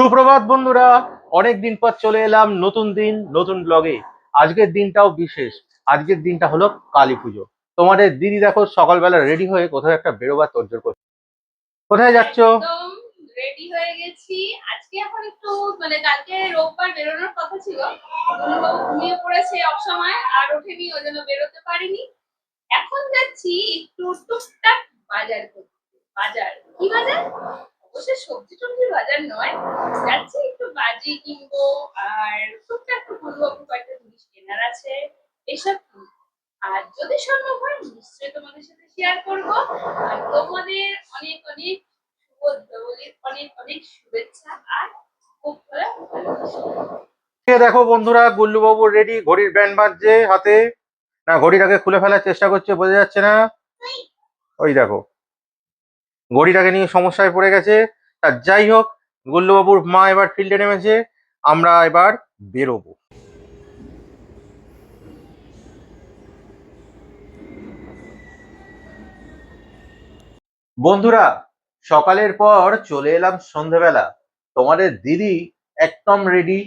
সুপ্রভাত বন্ধুরা অনেক দিন পর চলে এলাম নতুন দিন, নতুন ব্লগে আজকের দিনটাও বিশেষ। আজকের দিনটা হলো কালী পুজো। তোমাদের দিদি দেখো সকালবেলা রেডি হয়ে কোথাও একটা বেরোবার তোরজোর করছে কোথায় যাচ্ছ? রেডি হয়ে গেছি। আজকে এখন একটু মানে কালকে রোববার বেরোনোর কথা ছিল। ঘুমিয়ে পড়েছে অসময় আর ওঠেনি, ওই জন্য বেরোতে পারিনি। এখন যাচ্ছি একটু টুকটাক বাজার করতে। বাজার? কি বাজার? অবশ্যই সবজি টবজি বাজার নয়, যাচ্ছি একটু বাজি কিনবো আর টুকটাক একটু অনুভব কয়েকটা জিনিস কেনার আছে, এসব আর যদি সম্ভব হয়, নিশ্চয়ই তোমাদের সাথে শেয়ার করব। আর তোমাদের অনেক অনেক শুভেচ্ছা আর খুব দেখো বন্ধুরা গুল্লু বাবু রেডি ঘড়ির ব্যান্ড বাজছে হাতে। না ঘড়িটাকে খুলে ফেলার চেষ্টা করছে, বোঝা যাচ্ছে না। ওই দেখো। ঘড়িটাকে নিয়ে সমস্যায় পড়ে গেছে। তা যাই হোক গুল্লু বাবুর মা এবার ফিল্ডে নেমেছে। আমরা এবার বেরোবো। বন্ধুরা, সকালের পর চলে এলাম সন্ধেবেলা। তোমাদের দিদি একদম রেডি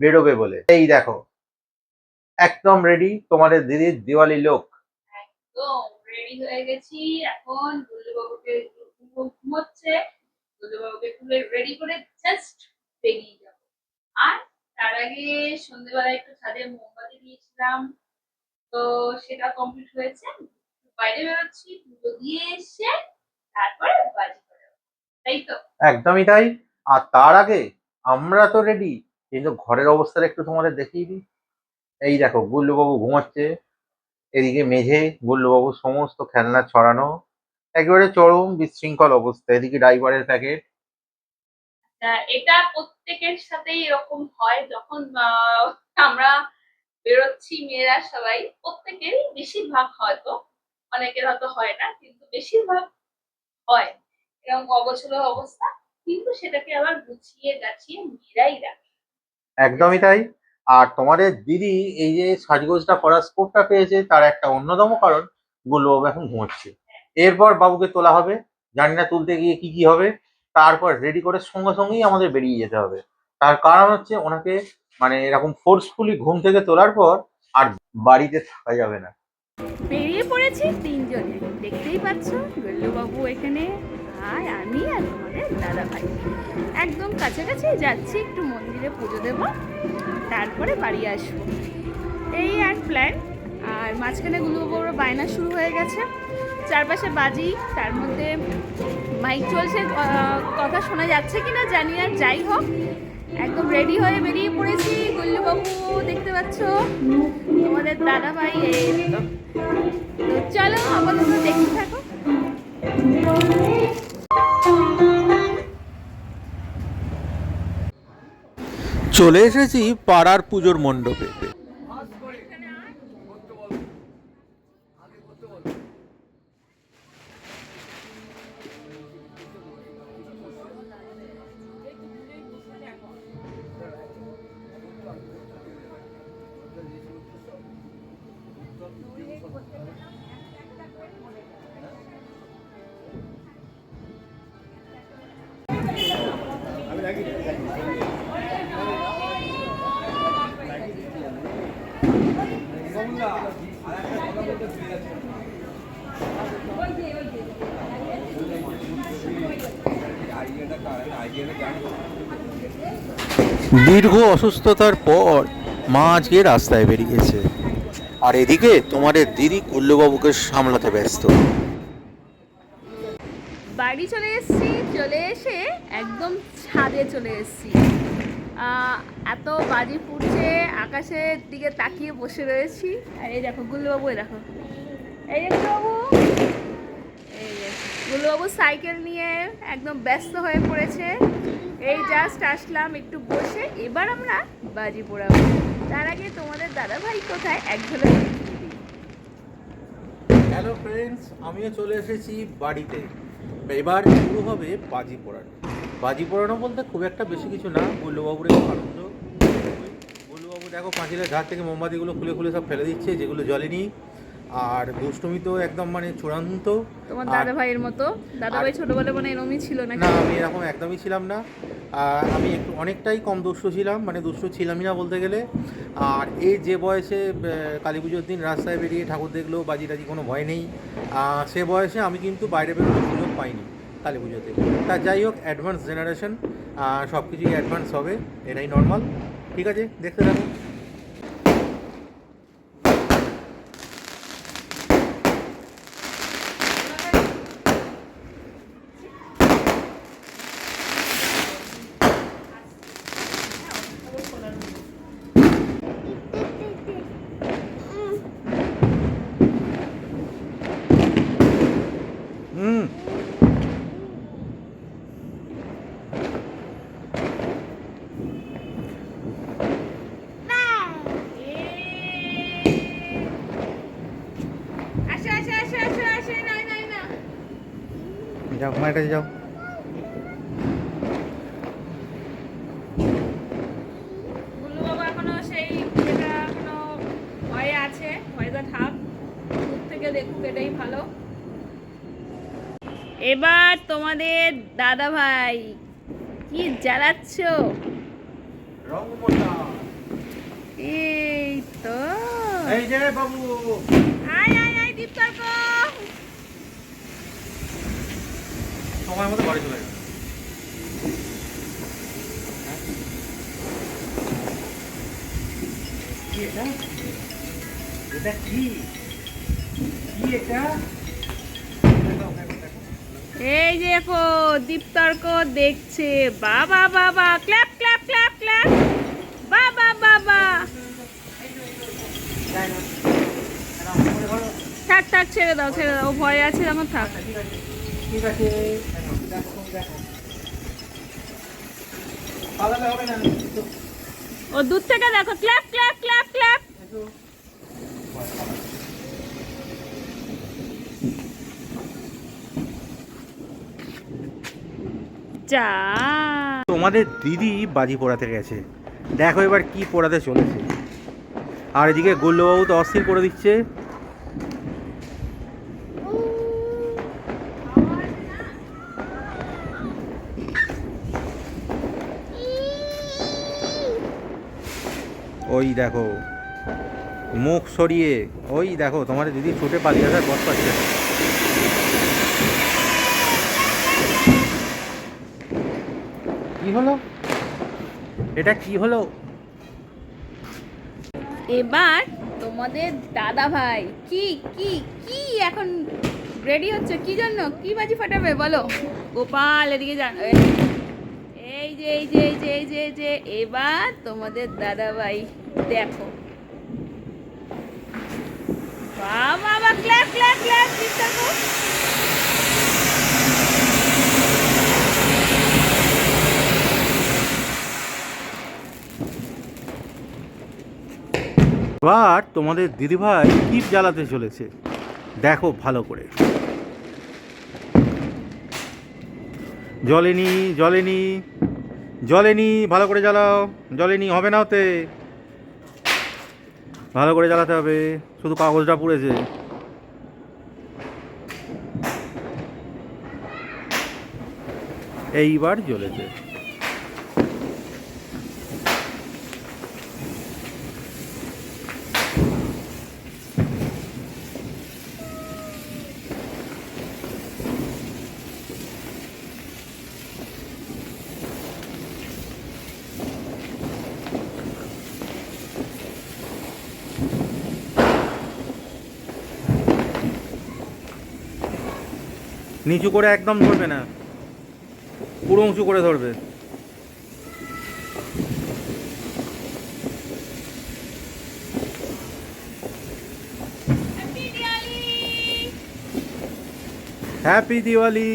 বেরোবে বলে। এই দেখো, একদম রেডি তোমাদের দিদির দিওয়ালি লোক। রেডি হয়ে গেছি। এখন দুর্লবাবুকে ঘুমোচ্ছে দুর্লবাবুকে খুলে রেডি করে জাস্ট বেরিয়ে যাব। আর তার আগে সন্ধ্যেবেলা একটু ছাদে মোমবাতি দিয়েছিলাম, তো সেটা কমপ্লিট হয়েছে। বাইরে বেরোচ্ছি, পুজো দিয়ে এসে তারপরে বাজি করে তাই তো? একদমই তাই। আর তার আগে আমরা তো রেডি কিন্তু ঘরের অবস্থাটা একটু তোমাদের দেখিয়ে দিই। এই দেখো, গুল্লুবাবু ঘুমাচ্ছে, এদিকে মেঝে গুল্লুবাবু সমস্ত খেলনা ছড়ানো একেবারে চরম বিশৃঙ্খল অবস্থা এদিকে ড্রাইভারের প্যাকেট এটা প্রত্যেকের সাথেই এরকম হয় যখন আমরা বেরোচ্ছি মেয়েরা সবাই প্রত্যেকেরই বেশিরভাগ হয়তো অনেকের হয়তো হয় না কিন্তু বেশিরভাগ হয় এরকম অগোছলো অবস্থা কিন্তু সেটাকে আবার গুছিয়ে গাছিয়ে মেয়েরাই রাখে। একদমই তাই। আর তোমাদের দিদি এই যে সাজগোজটা করার স্কোপটা পেয়েছে তার একটা অন্যতম কারণ গুল্লুবাবু এখন ঘুমোচ্ছে। এরপর বাবুকে তোলা হবে। জানি না তুলতে গিয়ে কি কি হবে। তারপর রেডি করে সঙ্গে সঙ্গেই আমাদের বেরিয়ে যেতে হবে। তার কারণ হচ্ছে ওনাকে মানে এরকম ফোর্সফুলি ঘুম থেকে তোলার পর আর বাড়িতে থাকা যাবে না। বেরিয়ে পড়েছি তিনজনে। দেখতেই পাচ্ছ গল্লুবাবু এখানে, আর আমি আর তোমাদের দাদা ভাই একদম কাছাকাছি যাচ্ছি একটু মন্দিরে পুজো দেব, তারপরে বাড়ি আসব। এই এক প্ল্যান আর মাঝখানে গুলুবাবুর বায়না শুরু হয়ে গেছে। চারপাশে বাজি, তার মধ্যে মাইক চলছে কথা শোনা যাচ্ছে কিনা জানি আর যাই হোক, একদম রেডি হয়ে বেরিয়ে পড়েছি। গুল্লুবাবু, দেখতে পাচ্ছ, তোমাদের দাদা ভাই তো চলো, আপাতত দেখতে থাকো। চলে এসেছি পাড়ার পুজোর মণ্ডপে। দীর্ঘ অসুস্থতার পর মা আজকে রাস্তায় বেরিয়েছে। আর এদিকে তোমাদের দিদি কুল্লুবাবুকে সামলাতে ব্যস্ত। বাড়ি চলে এসেছি, চলে এসে একদম ছাদে চলে এসেছি। এত বাজি ফুটছে, আকাশের দিকে তাকিয়ে বসে রয়েছি। আর এই দেখো গুল্লুবাবু এই দেখো। এই গুল্লুবাবু এই গুল্লুবাবু সাইকেল নিয়ে একদম ব্যস্ত হয়ে পড়েছে। এই জাস্ট আসলাম একটু বসে, এবার আমরা বাজি পোড়াবো। তার আগে তোমাদের দাদা ভাই কোথায়? এক হ্যালো ফ্রেন্ডস আমিও চলে এসেছি বাড়িতে। এবার শুরু হবে বাজি পোড়ানো। বাজি পোড়ানো বলতে খুব একটা বেশি কিছু না গুল্লুবাবুর একটু আনন্দ। গুল্লুবাবু দেখো পাঁচিলের ধার থেকে মোমবাতিগুলো খুলে খুলে সব ফেলে দিচ্ছে, যেগুলো জ্বলেনি আর দুষ্টুমি তো একদম মানে চূড়ান্ত। তোমার দাদা ভাইয়ের মতো? দাদা ভাই ছোটবেলায় মানে এরমই ছিল নাকি? না আমি এরকম একদমই ছিলাম না। আর আমি একটু অনেকটাই কম দুষ্ট ছিলাম মানে দুষ্ট ছিলামই না বলতে গেলে। আর এই যে বয়সে কালী পুজোর দিন রাস্তায় বেরিয়ে ঠাকুর দেখলেও বাজি টাজি কোনো ভয় নেই। সে বয়সে আমি কিন্তু বাইরে বেরোনোর সুযোগ পাইনি কালী পুজোতে। তা যাই হোক অ্যাডভান্স জেনারেশন সব কিছুই অ্যাডভান্স হবে এটাই নর্মাল ঠিক আছে দেখতে থাকো। যাও মায়ের কাছে যাও এখনও সেই যেটা এখনও আছে ভয়টা থাক। দূর থেকে দেখুক এটাই ভালো। এবার তোমাদের দাদা ভাই কি জ্বালাচ্ছ? এই তো। এই যে বাবু। আয় আয় আয় দীপ্তর্ক সময় মতো বাড়ি চলে যাবে। এটা? এটা কি? কি এটা? দেখাও, দেখাও, দেখাও। এই যে দেখো দীপ্তর্ক দেখছে। বাবা বাবা ক্ল্যাপ ক্ল্যাপ ক্ল্যাপ ক্ল্যাপ। বাবা বাবা আমার। থাক থাক ছেড়ে দাও ছেড়ে দাও। ভয় আছে যেমন থাক। একটু, ও দূর থেকে দেখো ক্ল্যাপ ক্ল্যাপ ক্ল্যাপ ক্ল্যাপ যা। তোমাদের দিদি বাজি পোড়াতে গেছে। দেখো এবার কি পোড়াতে চলেছে। আর এদিকে গোল্লবাবু তো অস্থির করে দিচ্ছে। ওই দেখো, মুখ সরিয়ে, ওই দেখো, তোমার দিদি ছুটে পালিয়ে আসার পথ পাচ্ছে। কি হলো? এটা কি হলো? এবার তোমাদের দাদা ভাই, কি কি কি এখন রেডি হচ্ছে? কি জন্য? কি বাজি ফাটাবে? বলো। গোপাল, এদিকে এই এবার তোমাদের দাদা ভাই দেখো এবার তোমাদের দিদিভাই টিপ জ্বালাতে চলেছে। দেখো ভালো করে। জলেনি জলেনি। জলেনি, ভালো করে জ্বালাও। জলে জলেনি, হবে না ওতে। ভালো করে জ্বালাতে হবে। শুধু কাগজটা পুড়েছে। এইবার জ্বলেছে। নিচু করে একদম ধরবে না। পুরো উঁচু করে ধরবে। হ্যাপি দিওয়ালি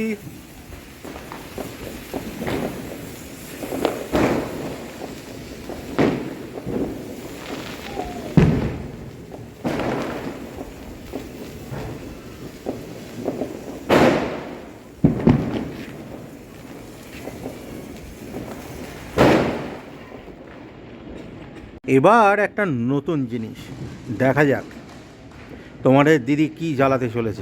এবার একটা নতুন জিনিস। দেখা যাক। তোমাদের দিদি কি জ্বালাতে চলেছে?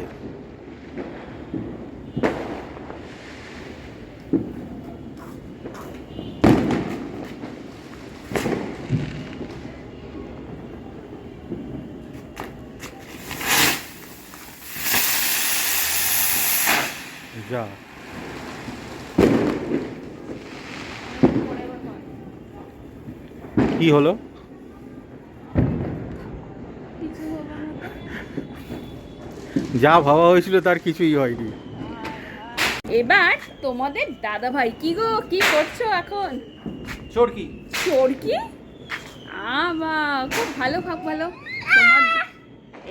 যা। কি হলো কিছু হলো না তো। যা ভাবা হয়েছিল তার কিছুই হয়নি। এবার তোমাদের দাদা ভাই কি গো কি করছ এখন? চোরকি চোরকি আবা খুব ভালো ভাব ভালো। তোমার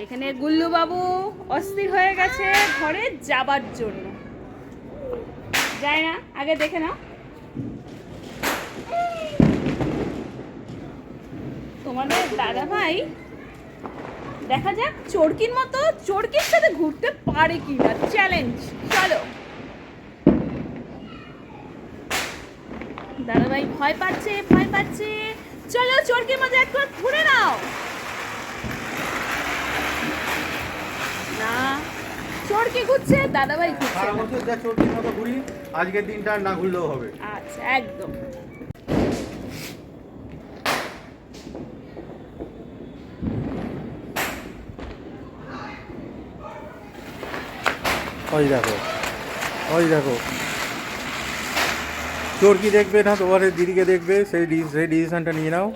এখানে গুল্লু বাবু অস্থির হয়ে গেছে ঘরে যাবার জন্য। যায় না আগে দেখে নাও। তোমাদের দাদা ভাই দেখা যাক চোরকির মতো চোরকির সাথে ঘুরতে পারে কি না চ্যালেঞ্জ চলো। দাদাভাই ভয় পাচ্ছে ভয় পাচ্ছে। চলো চোরকির মধ্যে একবার ঘুরে নাও। না চোরকি ঘুরছে দাদাভাই ঘুরছে সারা না। বছর যা চোরকির মতো ঘুরি আজকের দিনটা না ঘুরলেও হবে। আচ্ছা একদম। ওই দেখো ওই দেখো। চোরকি দেখবে না? তোমার দিদিকে দেখবে, সেই সেই ডিসিশনটা নিয়ে নাও।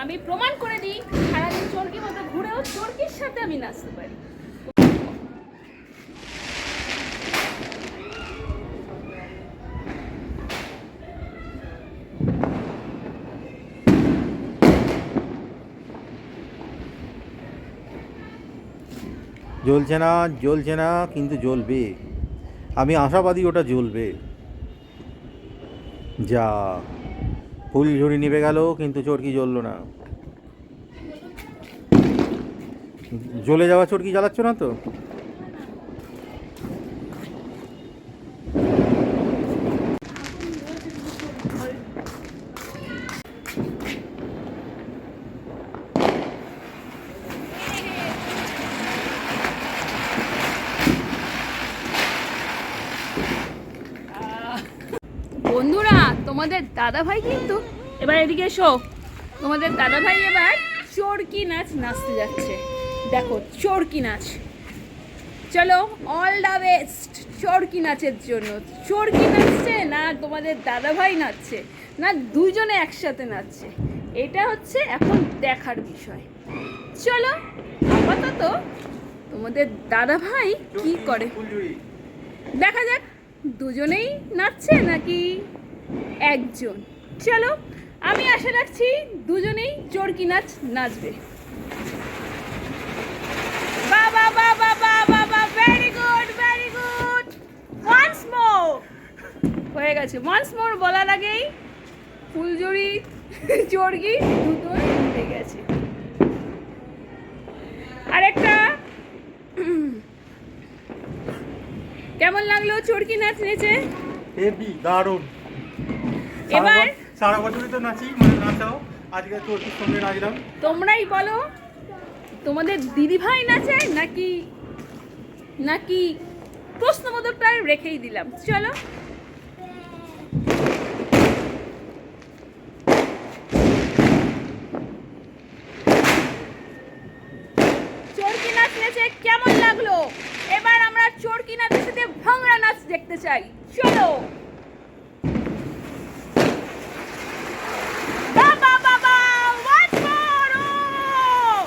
আমি প্রমাণ করে দিই, সারাদিন চোরকি মতো ঘুরেও চোরকির সাথে আমি নাচতে পারি। জ্বলছে না জ্বলছে না, কিন্তু জ্বলবে। আমি আশাবাদী ওটা জ্বলবে। যা ফুল ঝুড়ি নিভে গেল, কিন্তু চরকি জ্বললো না। জ্বলে যাওয়া চরকি জ্বালাচ্ছ না তো বন্ধুরা তোমাদের দাদা ভাই কিন্তু এবার এদিকে এসো। তোমাদের দাদা ভাই এবার চোরকি নাচ নাচতে যাচ্ছে। দেখো চোরকি নাচ। চলো অল দ্য বেস্ট চোরকি নাচের জন্য। চোরকি নাচছে না তোমাদের দাদা ভাই নাচছে না দুইজনে একসাথে নাচছে। এটা হচ্ছে এখন দেখার বিষয়। চলো আপাতত তোমাদের দাদা ভাই কি করে? দেখা যাক দুজনেই নাচছে নাকি একজন। চলো, আমি আশা রাখছি দুজনেই চরকি নাচ নাচবে। হয়ে গেছে। ওয়ান্স মোর বলার আগেই ফুলজড়ি চর্গি দুটোই উঠে গেছে। আরেকটা। কেমন লাগল চরকি নাচ নেচে? দারুণ। এবার সারা বছরই তো নাচি মানে নাচাও। আজকে সঙ্গে নাচলাম। তোমরাই বলো তোমাদের দিদিভাই নাচে নাকি নাকি প্রশ্নবোধকটা রেখেই দিলাম। চলো। চরকি নাচ নেচে কেমন লাগল? এবার আমরা চরকি নাচের সাথে ভাংড়া নাচ দেখতে চাই। চলো বাবা বাবা once more! Oh!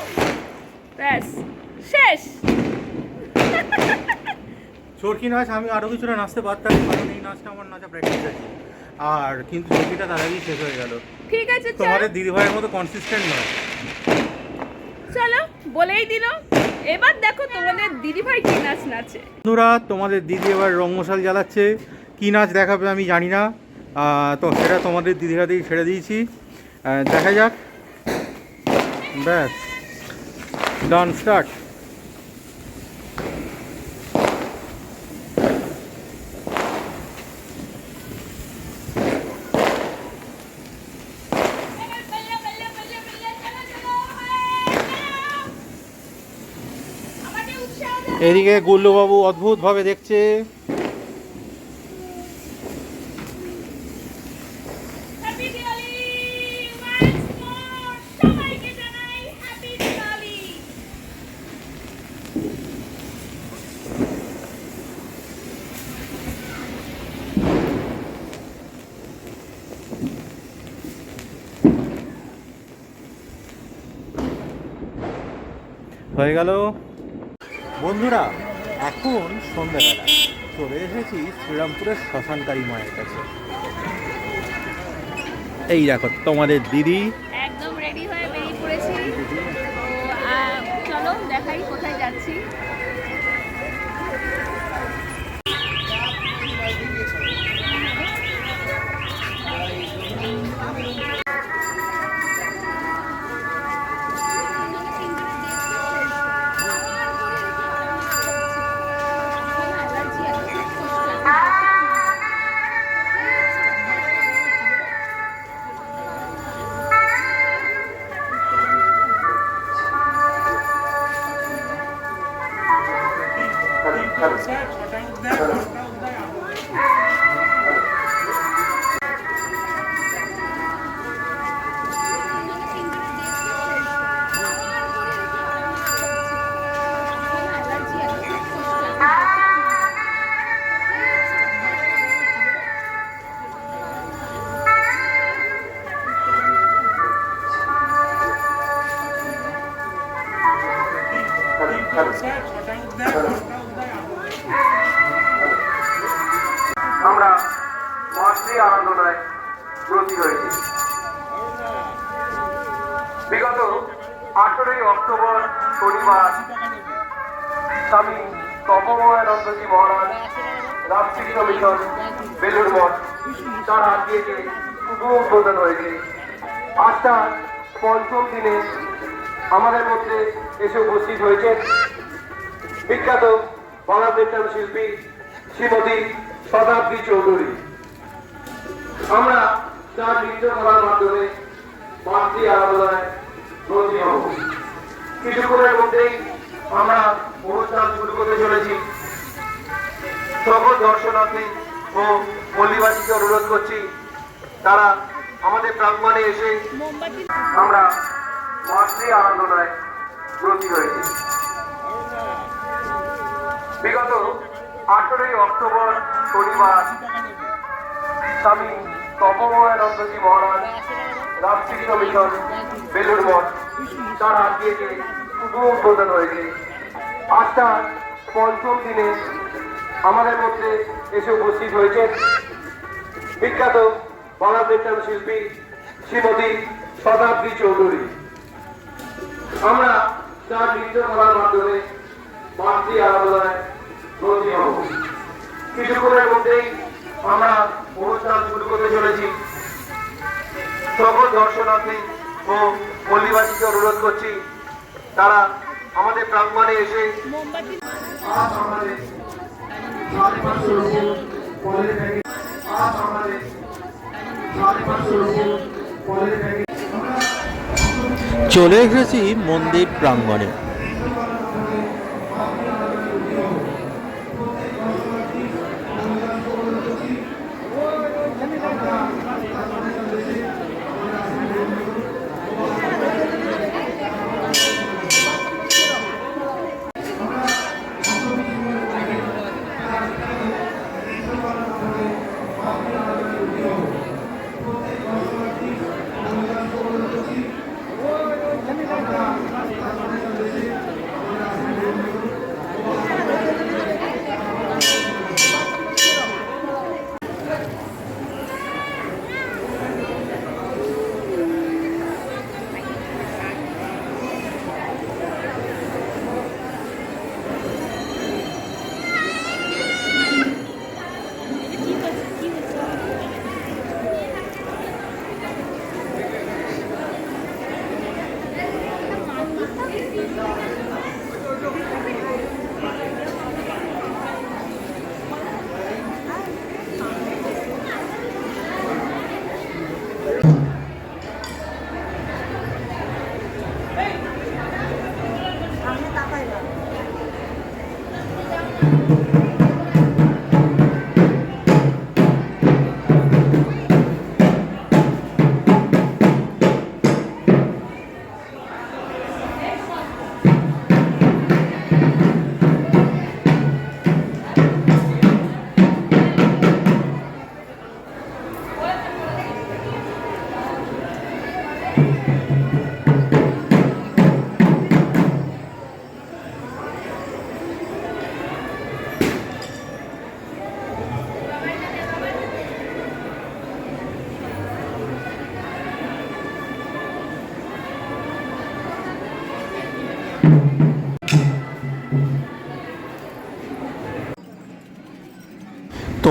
ব্যাস শেষ চরকি নাচ আমি আরও কিছুটা নাচতে পারতাম কারণ এই নাচটা আমার নাচা প্র্যাকটিস আছে। আর কিন্তু চরকিটা তার আগেই শেষ হয়ে গেল। ঠিক আছে তোমাদের দিদিভাইয়ের মতো কনসিস্টেন্ট নয়। চলো বলেই দিল। এবার দেখো তোমাদের দিদিভাই কি নাচ নাচে। বন্ধুরা তোমাদের দিদি এবার রঙ্গশাল জ্বালাচ্ছে। কী নাচ দেখাবে আমি জানি না। তো সেটা তোমাদের দিদির হাতেই ছেড়ে দিয়েছি। দেখা যাক। ব্যাস ডান স্টার্ট এদিকে গুল্লুবাবু অদ্ভুত ভাবে দেখছে হয়ে দিওয়ালি বন্ধুরা এখন সন্ধ্যাবেলা। চলে এসেছি শ্রীরামপুরের শ্মশানকারী মায়ের কাছে। এই দেখো তোমাদের দিদি এসে উপস্থিত হয়েছেন বিখ্যাত বাংলাদেশ শিল্পী শ্রীমতী শতাব্দী চৌধুরী। আমরা তার নৃত্য করার মাধ্যমে মাতৃ আরাধনায় হব। কিছুক্ষণের মধ্যেই আমরা অনুষ্ঠান শুরু করতে চলেছি। সকল দর্শনার্থী ও পল্লীবাসীকে অনুরোধ করছি তারা আমাদের প্রাঙ্গণে এসে আমরা মাতৃ আরাধনায় ব্রতী হয়েছি বিগত আঠেরোই অক্টোবর শনিবার স্বামী তপময়ানন্দজি মহারাজ রামকৃষ্ণ মিশন বেলুর মঠ, তার হাত দিয়েছে শুভ উদ্বোধন হয়েছে। আজ তার পঞ্চম দিনে আমাদের মধ্যে এসে উপস্থিত হয়েছেন বিখ্যাত বাংলাদেশ শিল্পী শ্রীমতী শতাব্দী চৌধুরী। আমরা তার নৃত্য করার মাধ্যমে মাতৃ আরাধনায় ব্রতী হব। কিছুক্ষণের মধ্যেই আমরা অনুষ্ঠান শুরু করতে চলেছি। সকল দর্শনার্থী ও পল্লীবাসীকে অনুরোধ করছি তারা আমাদের প্রাঙ্গণে এসে আজ আমাদের সাড়ে পাঁচশো আজ আমাদের সাড়ে পাঁচশো রুপো ফলের প্যাকেট চলে এসেছি মন্দির প্রাঙ্গণে।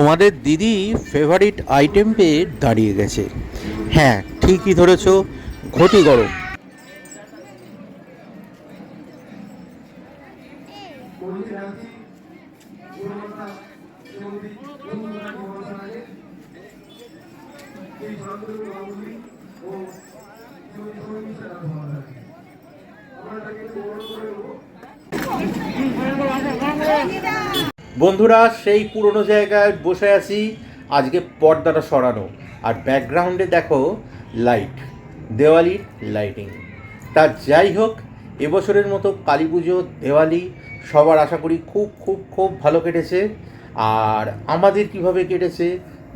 তোমাদের দিদি ফেভারিট আইটেম পেয়ে দাঁড়িয়ে গেছে। হ্যাঁ ঠিকই ধরেছ। ঘটি গরম। সেই পুরনো জায়গায় বসে আছি। আজকে পর্দাটা সরানো। আর ব্যাকগ্রাউন্ডে দেখো লাইট দেওয়ালির লাইটিং তা যাই হোক, এবছরের মতো কালী পুজো, দেওয়ালি সবার আশা করি খুব খুব খুব ভালো কেটেছে। আর আমাদের কীভাবে কেটেছে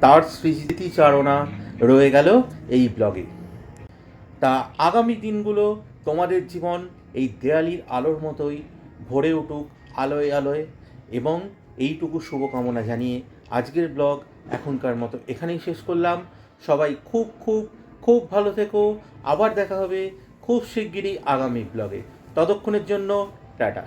তার স্মৃতিচারণা রয়ে গেল এই ব্লগে তা আগামী দিনগুলো তোমাদের জীবন এই দেয়ালির আলোর মতোই ভরে উঠুক আলোয় আলোয় এবং এইটুকু শুভকামনা জানিয়ে আজকের ব্লগ এখনকার মতো এখানেই শেষ করলাম। সবাই খুব খুব খুব ভালো থেকো। আবার দেখা হবে খুব শিগগিরই আগামী ব্লগে। ততক্ষণের জন্য টাটা।